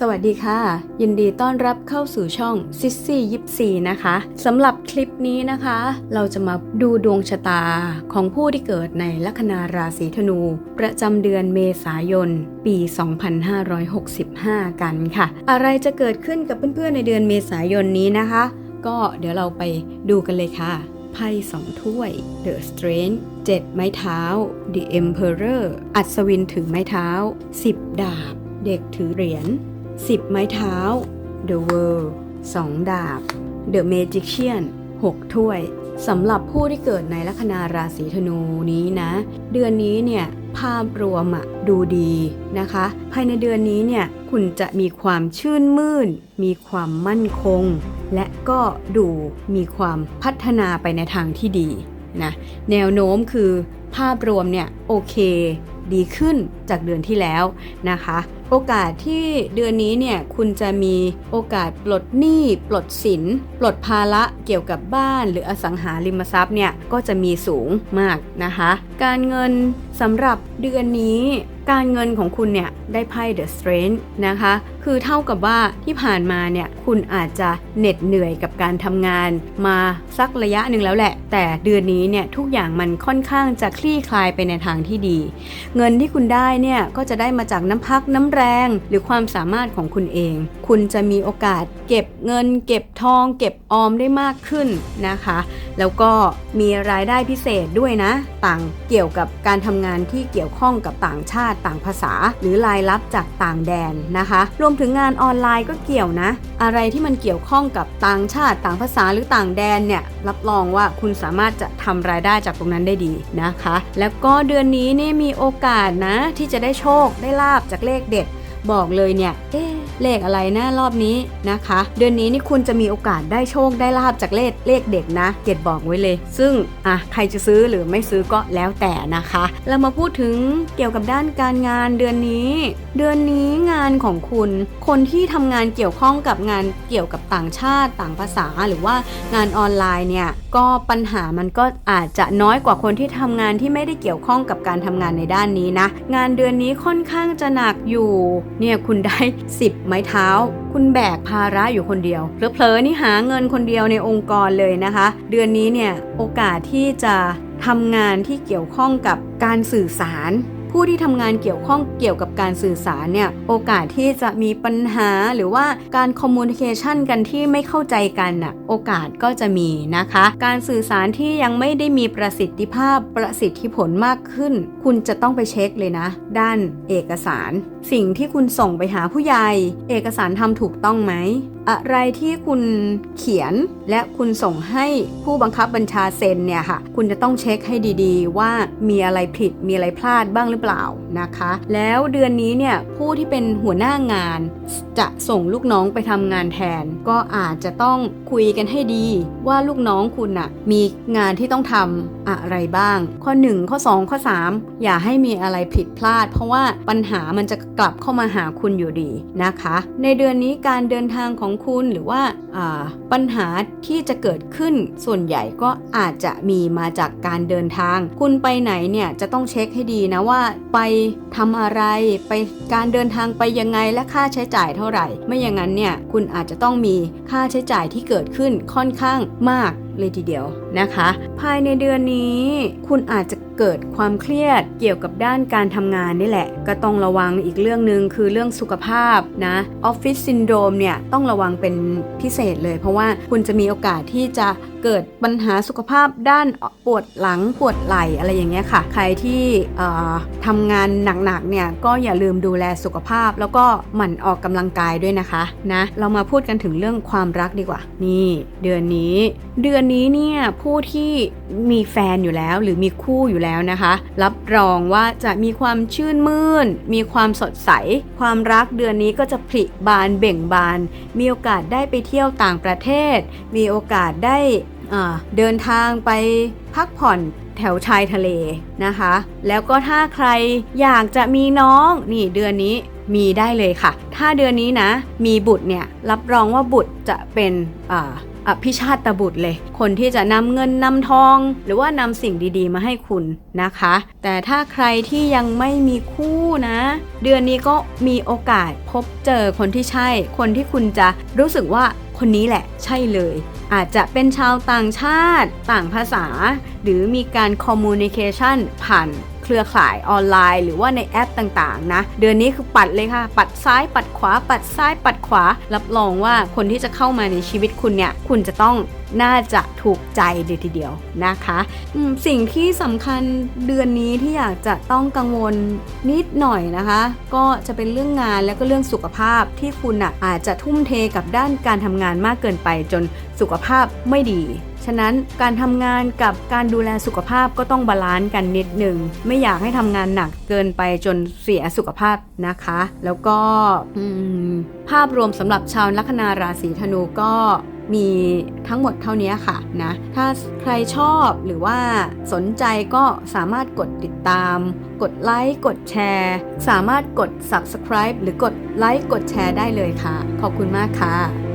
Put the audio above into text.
สวัสดีค่ะ ยินดีต้อนรับเข้าสู่ช่องซิสซี่ยิปซีนะคะสำหรับคลิปนี้นะคะ เราจะมาดูดวงชะตาของผู้ที่เกิดในลัคนาราศีธนู ประจำเดือนเมษายน ปี 2565 กันค่ะ อะไรจะเกิดขึ้นกับเพื่อนๆในเดือนเมษายนนี้นะคะ ก็เดี๋ยวเราไปดูกันเลยค่ะไพ่สองถ้วย The Strength 7ไม้เท้า The Emperor อัศวินถือไม้เท้า 10 ดาบ เด็กถือเหรียญ 10 ไม้เท้า The World 2 ดาบ The Magician 6 ถ้วยสำหรับผู้ที่เกิดในลัคนาราศีธนูนี้นะ เดือนนี้เนี่ยภาพรวมอะดูดีนะคะ ภายในเดือนนี้เนี่ยคุณจะมีความชื่นมื่น มีความมั่นคง และก็ดูมีความพัฒนาไปในทางที่ดีนะแนวโน้มคือภาพรวมเนี่ยโอเค ดีขึ้นจากเดือนที่แล้วนะคะ โอกาสที่เดือนนี้เนี่ยคุณจะมีโอกาสปลดหนี้ปลดสิน ปลดภาระเกี่ยวกับบ้าน หรืออสังหาริมทรัพย์เนี่ยก็จะมีสูงมากนะคะ การเงินสำหรับเดือนนี้ การเงินของคุณเนี่ยได้ไพ่ The Strength นะคะ คือเท่ากับว่าที่ผ่านมาเนี่ยคุณอาจจะเหน็ดเหนื่อยกับการทำงาน มาสักระยะหนึ่งแล้วแหละ แต่เดือนนี้เนี่ยทุกอย่างมันค่อนข้างจะคลี่คลายไปในทางที่ดี เงินที่คุณได้เนี่ยก็จะได้มาจากน้ำพักน้ำแรง หรือความสามารถของคุณเอง คุณจะมีโอกาสเก็บเงิน เก็บทอง เก็บออมได้มากขึ้นนะคะ แล้วก็มีรายได้พิเศษด้วยนะ ต่างเกี่ยวกับการทำงานที่เกี่ยวข้องกับต่างชาติต่างภาษา หรือรายรับจากต่างแดนนะคะรวมถึงงานออนไลน์ก็เกี่ยวนะ อะไรที่มันเกี่ยวข้องกับต่างชาติต่างภาษาหรือต่างแดนเนี่ยรับรองว่าคุณสามารถจะทำรายได้จากตรงนั้นได้ดีนะคะ แล้วก็เดือนนี้นี่มีโอกาสนะที่จะได้โชคได้ลาบจากเลขเด็ด บอกเลยเนี่ยเอ๊เลขอะไรนะรอบนี้นะคะ เดือนนี้นี่คุณจะมีโอกาสได้โชคได้ลาบจากเลขเลขเด็กนะ เกดบอกไว้เลย ซึ่งอะใครจะซื้อหรือไม่ซื้อก็แล้วแต่นะคะ เรามาพูดถึงเกี่ยวกับด้านการงานเดือนนี้ เดือนนี้งานของคุณ คนที่ทำงานเกี่ยวข้องกับงานเกี่ยวกับต่างชาติต่างภาษาหรือว่างานออนไลน์เนี่ยก็ปัญหามันก็อาจจะน้อยกว่าคนที่ทำงานที่ไม่ได้เกี่ยวข้องกับการทำงานในด้านนี้นะ งานเดือนนี้ค่อนข้างจะหนักอยู่เนี่ยคุณได้ 10 ไม้เท้า คุณแบกภาระอยู่คนเดียวเผลอๆนี่หาเงินคนเดียวในองค์กรเลยนะคะ เดือนนี้เนี่ยโอกาสที่จะทำงานที่เกี่ยวข้องกับการสื่อสาร ผู้ที่ทำงานเกี่ยวข้องเกี่ยวกับการสื่อสารเนี่ยโอกาสที่จะมีปัญหาหรือว่าการคอมมูนิเคชันกันที่ไม่เข้าใจกันน่ะโอกาสก็จะมีนะคะ การสื่อสารที่ยังไม่ได้มีประสิทธิภาพประสิทธิผลมากขึ้น คุณจะต้องไปเช็คเลยนะ ด้านเอกสาร สิ่งที่คุณส่งไปหาผู้ใหญ่ เอกสารทำถูกต้องไหมอะไรที่คุณเขียนและคุณส่งให้ผู้บังคับบัญชาเซ็นเนี่ยค่ะ คุณจะต้องเช็คให้ดีๆ ว่ามีอะไรผิดมีอะไรพลาดบ้างหรือเปล่านะคะ แล้วเดือนนี้เนี่ยผู้ที่เป็นหัวหน้างาน จะส่งลูกน้องไปทำงานแทน ก็อาจจะต้องคุยกันให้ดีว่าลูกน้องคุณน่ะมีงานที่ต้องทำอะไรบ้าง ข้อ 1 ข้อ 2 ข้อ 3 อย่าให้มีอะไรผิดพลาด เพราะว่าปัญหามันจะกลับเข้ามาหาคุณอยู่ดีนะคะ ในเดือนนี้การเดินทางของคุณหรือว่าอ่าปัญหาที่จะเกิดขึ้นส่วนใหญ่ก็อาจจะมีมาจากการเดินทาง คุณไปไหนเนี่ยจะต้องเช็คให้ดีนะว่า ไปทำอะไรไปการเดินทางไปยังไงและค่าใช้จ่ายเท่าไหร่ ไม่อย่างนั้นเนี่ยคุณอาจจะต้องมีค่าใช้จ่ายที่เกิดขึ้นค่อนข้างมาก เลยทีเดียวนะคะ ภายในเดือนนี้คุณอาจจะเกิดความเครียดเกี่ยวกับด้านการทำงานนี่แหละ ก็ต้องระวังอีกเรื่องหนึ่งคือเรื่องสุขภาพนะออฟฟิศซินโดรมเนี่ยต้องระวังเป็นพิเศษเลย เพราะว่าคุณจะมีโอกาสที่จะเกิดปัญหาสุขภาพด้านปวดหลังปวดไหล่อะไรอย่างเงี้ยค่ะ ใครที่ทำงานหนักๆเนี่ยก็อย่าลืมดูแลสุขภาพ แล้วก็หมั่นออกกำลังกายด้วยนะคะนะเรามาพูดกันถึงเรื่องความรักดีกว่า นี่ เดือนนี้ เดือนนี้เนี่ยผู้ที่มีแฟนอยู่แล้วหรือมีคู่อยู่แล้วนะคะ รับรองว่าจะมีความชื่นมื่น มีความสดใส ความรักเดือนนี้ก็จะผลิบานเบ่งบาน มีโอกาสได้ไปเที่ยวต่างประเทศ มีโอกาสได้เดินทางไปพักผ่อนแถวชายทะเลนะคะ แล้วก็ถ้าใครอยากจะมีน้องนี่เดือนนี้ มีได้เลยค่ะ ถ้าเดือนนี้นะ มีบุตรเนี่ยรับรองว่าบุตรจะเป็นอ่าอภิชาตบุตรเลย คนที่จะนำเงินนำทอง หรือว่านำสิ่งดีๆ มาให้คุณนะคะ แต่ถ้าใครที่ยังไม่มีคู่นะ เดือนนี้ก็มีโอกาสพบเจอคนที่ใช่ คนที่คุณจะรู้สึกว่าคนนี้แหละใช่เลย อาจจะเป็นชาวต่างชาติ ต่างภาษา หรือมีการคอมมูนิเคชันผ่าน เครือข่ายออนไลน์ หรือว่าในแอปต่างๆนะเดือนนี้คือปัดเลยค่ะ ปัดซ้ายปัดขวา ปัดซ้ายปัดขวา รับรองว่าคนที่จะเข้ามาในชีวิตคุณเนี่ยคุณจะต้องน่าจะถูกใจเลยทีเดียวนะคะสิ่งที่สำคัญเดือนนี้ที่อยากจะต้องกังวลนิดหน่อยนะคะ ก็จะเป็นเรื่องงานและก็เรื่องสุขภาพที่คุณอะอาจจะทุ่มเทกับด้านการทำงานมากเกินไปจนสุขภาพไม่ดี ฉะนั้นการทำงานกับการดูแลสุขภาพก็ต้องบาลานซ์กันนิดหนึ่ง ไม่อยากให้ทำงานหนักเกินไปจนเสียสุขภาพนะคะ แล้วก็ภาพรวมสำหรับชาวลัคนาราศีธนูก็มีทั้งหมดเท่านี้ค่ะนะ ถ้าใครชอบหรือว่าสนใจก็สามารถกดติดตาม กดไลค์ กดแชร์ สามารถกด subscribe หรือกดไลค์ กดแชร์ได้เลยค่ะ ขอบคุณมากค่ะ